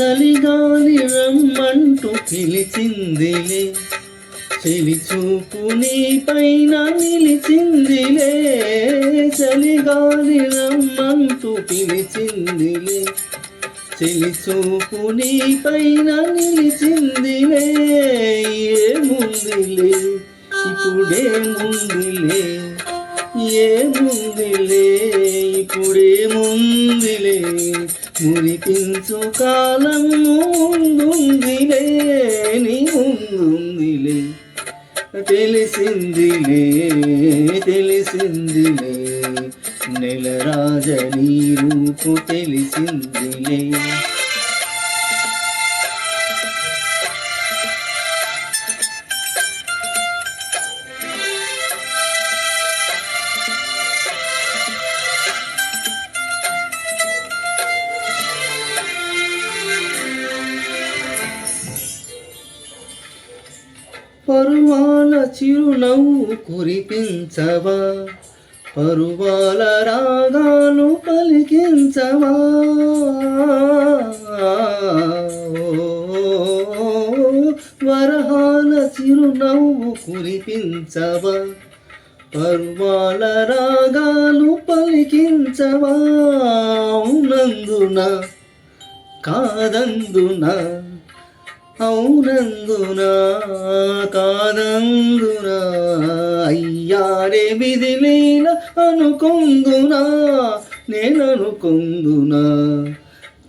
చలిగాలి రమ్మంటూ పిలిచిందిలే. చెలి చూపు నీ పైన నిలిచిందిలే. చలిగాలి రమ్మంటూ పిలిచిందిలే. చెలి చూపు నీ పైన నిలిచిందిలే. ఏముందిలే? ఇప్పుడే ముందులే. ఏముందిలే? ఇప్పుడే ముందులే. మురిపించు కాలం ముందుందిలే నీ ముందుందిలే తెలిసిందిలే తెలిసిందిలే. నెల రాజ నీ రూపు తెలిసిందిలే. పరువాల చిరునవ్వు కురిపించవా? పరువాల రాగాలు పలికించవా? వరహాల చిరునవ్వు కురిపించవా? పర్వాల రాగాలు పలికించవా? నందున కాదందున. అవునందునా? కాదందునా? అయ్యారే విధిలీల అనుకొందునా? నేను అనుకొందునా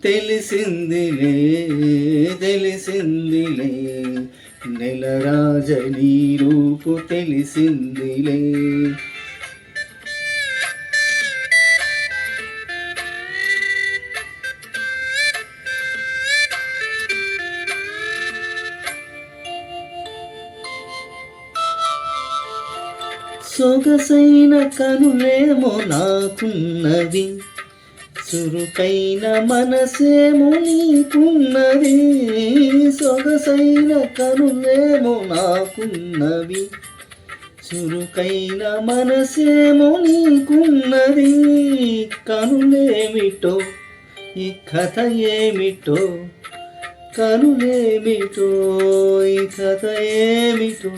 తెలిసిందిలే. తెలిసిందిలే నెలరాజ నీ రూపు తెలిసిందిలే. సొగసైన కనులేమో నాకున్నది. చురుకైన మనసేమో నీకున్నది. సొగసైన కనులేమో నాకున్నవి చురుకైన మనసేమో నీకున్నది. కనులేమిటో? ఈ కథ ఏమిటో? కనులేమిటో? ఈ కథ ఏమిటో?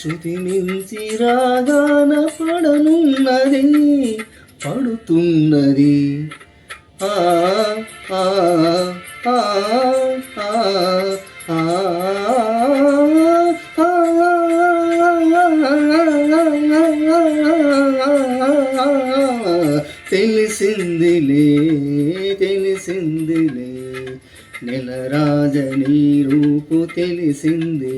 శృతి మించి రాగాన పడనున్నది పడుతున్నది. ఆ ఆ ఆ ఆ ఆ తెలిసిందిలే తెలిసిందిలే. నెలరాజ నీ రూపు తెలిసింది